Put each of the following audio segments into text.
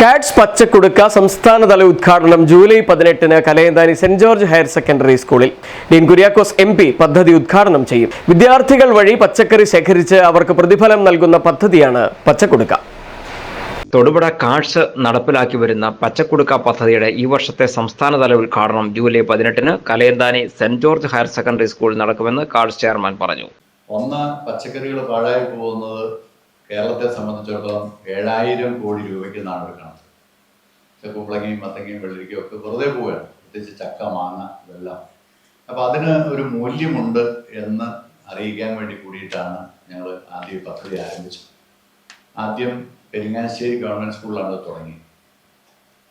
Katz പച്ചക്കുടുക്ക സംസ്ഥാനതല ഉദ്ഘാടനം July പതിനെട്ടിന് Kalayanthani saint George higher secondary സ്കൂളിൽ. ഡീൻ കുര്യാക്കോസ് എം പി പദ്ധതി ഉദ്ഘാടനം ചെയ്യും. വിദ്യാർത്ഥികൾ വഴി പച്ചക്കറി ശേഖരിച്ച് അവർക്ക് പ്രതിഫലം നൽകുന്ന പദ്ധതിയാണ് പച്ചക്കുടുക്ക. തൊടുപുഴ കാഴ്ച നടപ്പിലാക്കി വരുന്ന പച്ചക്കുടുക്ക പദ്ധതിയുടെ ഈ വർഷത്തെ സംസ്ഥാനതല ഉദ്ഘാടനം ജൂലൈ പതിനെട്ടിന് Kalayanthani saint George higher secondary സ്കൂളിൽ നടക്കുമെന്ന് കാഴ്ച ചെയർമാൻ പറഞ്ഞു. ഒന്ന് പച്ചക്കറികൾ പാഴായി പോകുന്നത് കേരളത്തെ സംബന്ധിച്ചിടത്തോളം ഏഴായിരം കോടി രൂപയ്ക്ക് നാടെടുക്കണം. കണക്ക് ചക്കുപ്പളങ്ങയും മത്തങ്ങയും വെള്ളരിക്കയും ഒക്കെ വെറുതെ പോവുകയാണ്. പ്രത്യേകിച്ച് ചക്ക മാങ്ങ ഇതെല്ലാം അപ്പൊ അതിന് ഒരു മൂല്യമുണ്ട് എന്ന് അറിയിക്കാൻ വേണ്ടി കൂടിയിട്ടാണ് ഞങ്ങൾ ആദ്യം പദ്ധതി ആരംഭിച്ചത്. ആദ്യം പെരിങ്ങാശ്ശേരി ഗവൺമെന്റ് സ്കൂളിലാണ് തുടങ്ങി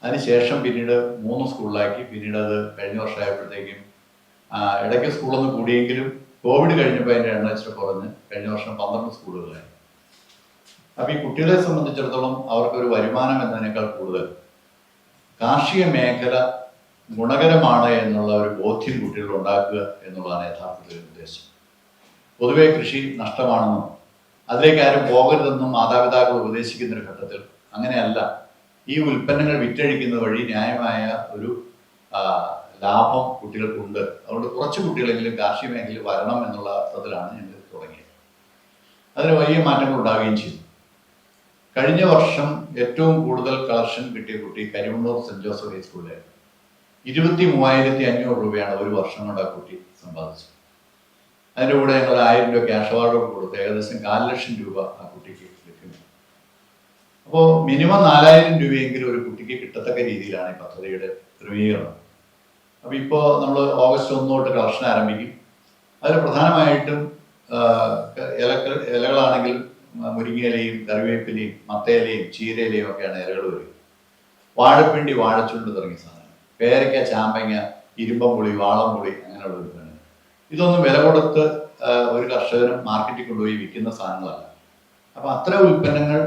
അതിനുശേഷം പിന്നീട് മൂന്ന് സ്കൂളിലാക്കി. പിന്നീട് അത് കഴിഞ്ഞ വർഷമായപ്പോഴത്തേക്കും ഇടയ്ക്ക് സ്കൂളൊന്ന് കൂടിയെങ്കിലും കോവിഡ് കഴിഞ്ഞപ്പോൾ അതിന്റെ എണ്ണം ഇച്ചിരി കുറഞ്ഞ് കഴിഞ്ഞ വർഷം പന്ത്രണ്ട് സ്കൂളുകളായി. അപ്പൊ ഈ കുട്ടികളെ സംബന്ധിച്ചിടത്തോളം അവർക്കൊരു വരുമാനം എന്നതിനേക്കാൾ കൂടുതൽ. കാർഷിക മേഖല ഗുണകരമാണ് എന്നുള്ള ഒരു ബോധ്യം കുട്ടികളിൽ ഉണ്ടാക്കുക എന്നുള്ളതാണ് യഥാർത്ഥത്തിൽ ഉദ്ദേശം. പൊതുവെ കൃഷി നഷ്ടമാണെന്നും അതിലേക്ക് ആരും പോകരുതെന്നും മാതാപിതാക്കൾ ഉപദേശിക്കുന്ന ഒരു ഘട്ടത്തിൽ അങ്ങനെയല്ല. ഈ ഉൽപ്പന്നങ്ങൾ വിറ്റഴിക്കുന്നത് വഴി ന്യായമായ ഒരു ലാഭം കുട്ടികൾക്കുണ്ട്. അതുകൊണ്ട് കുറച്ച് കുട്ടികളെങ്കിലും കാർഷിക മേഖലയിൽ വരണം എന്നുള്ള അർത്ഥത്തിലാണ് ഞങ്ങൾ തുടങ്ങിയത്. അതിന് വലിയ മാറ്റങ്ങൾ ഉണ്ടാവുകയും ചെയ്തു. കഴിഞ്ഞ വർഷം ഏറ്റവും കൂടുതൽ കളക്ഷൻ കിട്ടിയ കുട്ടി കരിമണ്ണൂർ സെന്റ് ജോസഫ് ഹൈസ്കൂളിലായിരുന്നു ഇരുപത്തി മൂവായിരത്തി അഞ്ഞൂറ് രൂപയാണ് ഒരു വർഷം കൊണ്ട് ആ കുട്ടി സമ്പാദിച്ചത്. അതിന്റെ കൂടെ ഞങ്ങൾ ആയിരം രൂപ ക്യാഷ് അവാർഡ് കൊടുത്ത് ഏകദേശം കാൽ ലക്ഷം രൂപ ആ കുട്ടിക്ക് ലഭ്യമാണ് അപ്പോൾ മിനിമം നാലായിരം രൂപയെങ്കിലും ഒരു കുട്ടിക്ക് കിട്ടത്തക്ക രീതിയിലാണ് ഈ പദ്ധതിയുടെ ക്രമീകരണം. അപ്പോൾ ഇപ്പോൾ നമ്മൾ ഓഗസ്റ്റ് ഒന്ന് തൊട്ട് കളക്ഷൻ ആരംഭിക്കും. അതിൽ പ്രധാനമായിട്ടും ആ, ഇല ഇലകളാണെങ്കിൽ മുരിങ്ങയിലയും കറിവേപ്പിലയും മത്തയിലയും ചീരയിലയും ഒക്കെയാണ് ഇലകൾ വരിക. വാഴപ്പിണ്ടി വാഴച്ചുണ്ട് തുടങ്ങിയ സാധനം പേരയ്ക്ക ചാമ്പങ്ങ ഇരുമ്പമ്പുളി വാളംപുളി അങ്ങനെയുള്ള ഒരു സാധനം ഇതൊന്നും വില കൊടുത്ത് ഒരു കർഷകനും മാർക്കറ്റിൽ കൊണ്ടുപോയി വിൽക്കുന്ന സാധനങ്ങളല്ല. അപ്പൊ അത്ര ഉൽപ്പന്നങ്ങൾ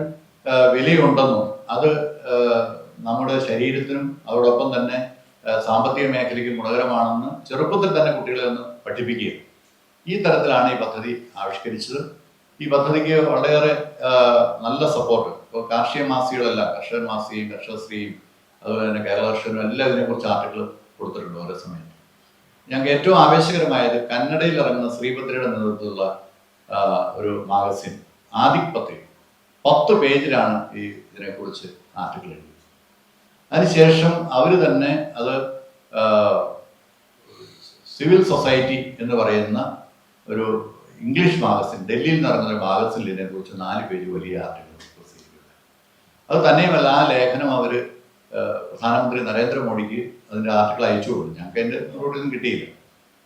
വിലയുണ്ടെന്നും അത് നമ്മുടെ ശരീരത്തിനും അതോടൊപ്പം തന്നെ സാമ്പത്തിക മേഖലയ്ക്കും ഗുണകരമാണെന്ന് ചെറുപ്പത്തിൽ തന്നെ കുട്ടികളെ ഒന്ന് പഠിപ്പിക്കുക ഈ തരത്തിലാണ് ഈ പദ്ധതി ആവിഷ്കരിച്ചത്. ഈ പദ്ധതിക്ക് വളരെയേറെ നല്ല സപ്പോർട്ട് ഇപ്പോൾ കാർഷിക മാസികളെല്ലാം കർഷക മാസികയും കർഷകശ്രീയും അതുപോലെ തന്നെ കേരള കർഷകരും എല്ലാം ഇതിനെക്കുറിച്ച് ആർട്ടിക്കിൾ കൊടുത്തിട്ടുണ്ട് ഓരോ സമയത്ത്. ഞങ്ങൾക്ക് ഏറ്റവും ആവേശകരമായത് കന്നഡയിൽ ഇറങ്ങുന്ന ശ്രീഭദ്രയുടെ നേതൃത്വത്തിലുള്ള ഒരു മാഗസിൻ ആദിക് പത്രിക പത്ത് പേജിലാണ് ഈ ഇതിനെക്കുറിച്ച് ആർട്ടിക്കിൾ എഴുതിയത്. അതിനുശേഷം അവർ തന്നെ അത് സിവിൽ സൊസൈറ്റി എന്ന് പറയുന്ന ഒരു ഇംഗ്ലീഷ് മാഗസിൻ ഡൽഹിയിൽ നടന്ന ഒരു മാഗസിനിൽ ഇതിനെക്കുറിച്ച് നാല് പേര് വലിയ ആർട്ടിക്കിൾ പ്രസിദ്ധീകരിക്കുന്നത് അത് തന്നെയുമല്ല ആ ലേഖനം അവർ പ്രധാനമന്ത്രി നരേന്ദ്രമോദിക്ക് അതിന്റെ ആർട്ടിക്കിൾ അയച്ചു കൊടുക്കും ഞങ്ങൾക്ക് അതിന്റെ നിന്ന് കിട്ടിയില്ല.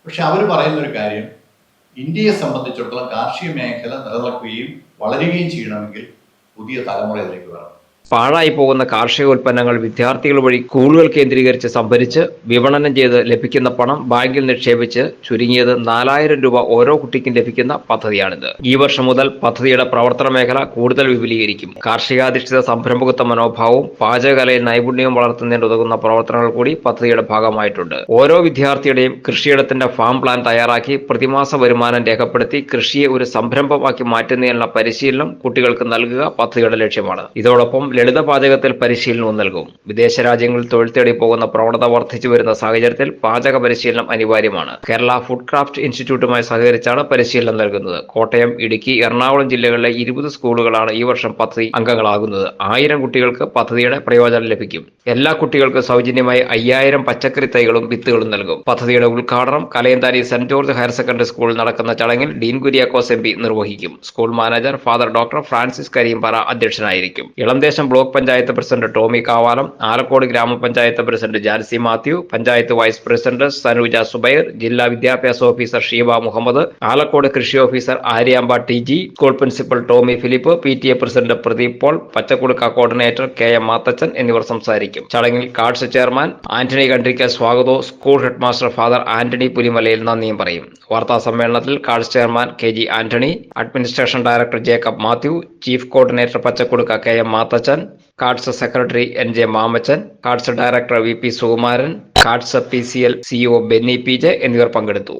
പക്ഷെ അവർ പറയുന്ന ഒരു കാര്യം ഇന്ത്യയെ സംബന്ധിച്ചിടത്തോളം കാർഷിക മേഖല നിലനിൽക്കുകയും വളരുകയും ചെയ്യണമെങ്കിൽ പുതിയ തലമുറയിലേക്ക് വരണം. പാഴായി പോകുന്ന കാർഷിക ഉൽപ്പന്നങ്ങൾ വിദ്യാർത്ഥികൾ വഴി സ്കൂളുകൾ കേന്ദ്രീകരിച്ച് സംഭരിച്ച് വിപണനം ചെയ്ത് ലഭിക്കുന്ന പണം ബാങ്കിൽ നിക്ഷേപിച്ച് ചുരുങ്ങിയത് നാലായിരം രൂപ ഓരോ കുട്ടിക്കും ലഭിക്കുന്ന പദ്ധതിയാണിത്. ഈ വർഷം മുതൽ പദ്ധതിയുടെ പ്രവർത്തന മേഖല കൂടുതൽ വിപുലീകരിക്കും. കാർഷികാധിഷ്ഠിത സംരംഭകത്വ മനോഭാവവും പാചകകലയിൽ നൈപുണ്യവും വളർത്തുന്നതിന് ഉതകുന്ന പ്രവർത്തനങ്ങൾ കൂടി പദ്ധതിയുടെ ഭാഗമായിട്ടുണ്ട്. ഓരോ വിദ്യാർത്ഥിയുടെയും കൃഷിയിടത്തിന്റെ ഫാം പ്ലാൻ തയ്യാറാക്കി പ്രതിമാസ വരുമാനം രേഖപ്പെടുത്തി കൃഷിയെ ഒരു സംരംഭമാക്കി മാറ്റുന്നതിനുള്ള പരിശീലനം കുട്ടികൾക്ക് നൽകുക പദ്ധതിയുടെ ലക്ഷ്യമാണ്. ഇതോടൊപ്പം ലളിത പാചകത്തിൽ പരിശീലനവും നൽകും. വിദേശ രാജ്യങ്ങളിൽ തൊഴിൽ തേടി പോകുന്ന പ്രവണത വർദ്ധിച്ചു വരുന്ന സാഹചര്യത്തിൽ പാചക പരിശീലനം അനിവാര്യമാണ്. കേരള ഫുഡ് ക്രാഫ്റ്റ് ഇൻസ്റ്റിറ്റ്യൂട്ടുമായി സഹകരിച്ചാണ് പരിശീലനം നൽകുന്നത്. കോട്ടയം ഇടുക്കി എറണാകുളം ജില്ലകളിലെ ഇരുപത് സ്കൂളുകളാണ് ഈ വർഷം പദ്ധതി അംഗങ്ങളാകുന്നത്. ആയിരം കുട്ടികൾക്ക് പദ്ധതിയുടെ പ്രയോജനം ലഭിക്കും. എല്ലാ കുട്ടികൾക്കും സൗജന്യമായി അയ്യായിരം പച്ചക്കറി തൈകളും വിത്തുകളും നൽകും. പദ്ധതിയുടെ ഉദ്ഘാടനം Kalayanthari saint George higher secondary സ്കൂളിൽ നടക്കുന്ന ചടങ്ങിൽ ഡീൻ കുര്യാക്കോസ് എം നിർവഹിക്കും. School manager father doctor Francis Karimpara അധ്യക്ഷനായിരിക്കും. ഇളംദേശം ബ്ലോക്ക് പഞ്ചായത്ത് പ്രസിഡന്റ് ടോമി കാവാലം ആലക്കോട് ഗ്രാമപഞ്ചായത്ത് president Jancy Mathew panchayat vice president Sanuja Subair ജില്ലാ വിദ്യാഭ്യാസ ഓഫീസർ ഷീബ മുഹമ്മദ് ആലക്കോട് കൃഷി officer Aryamba T G school principal Tomy Philip P T A president Pradeep Paul Pachakudukka coordinator K M Mathachan എന്നിവർ സംസാരിക്കും. ചടങ്ങിൽ CARDS chairman Antony Kandrikka സ്വാഗതവും school headmaster father Antony പുലിമലയിൽ നന്ദിയും പറയും. വാർത്താ സമ്മേളനത്തിൽ CARDS chairman K G Antony administration director Jacob Mathew chief coordinator Pachakudukka K M Mathachan CARDS secretary N J Mamachan CARDS director V P Sukumaran CARDS P C L CEO Benny P J എന്നിവർ പങ്കെടുത്തു.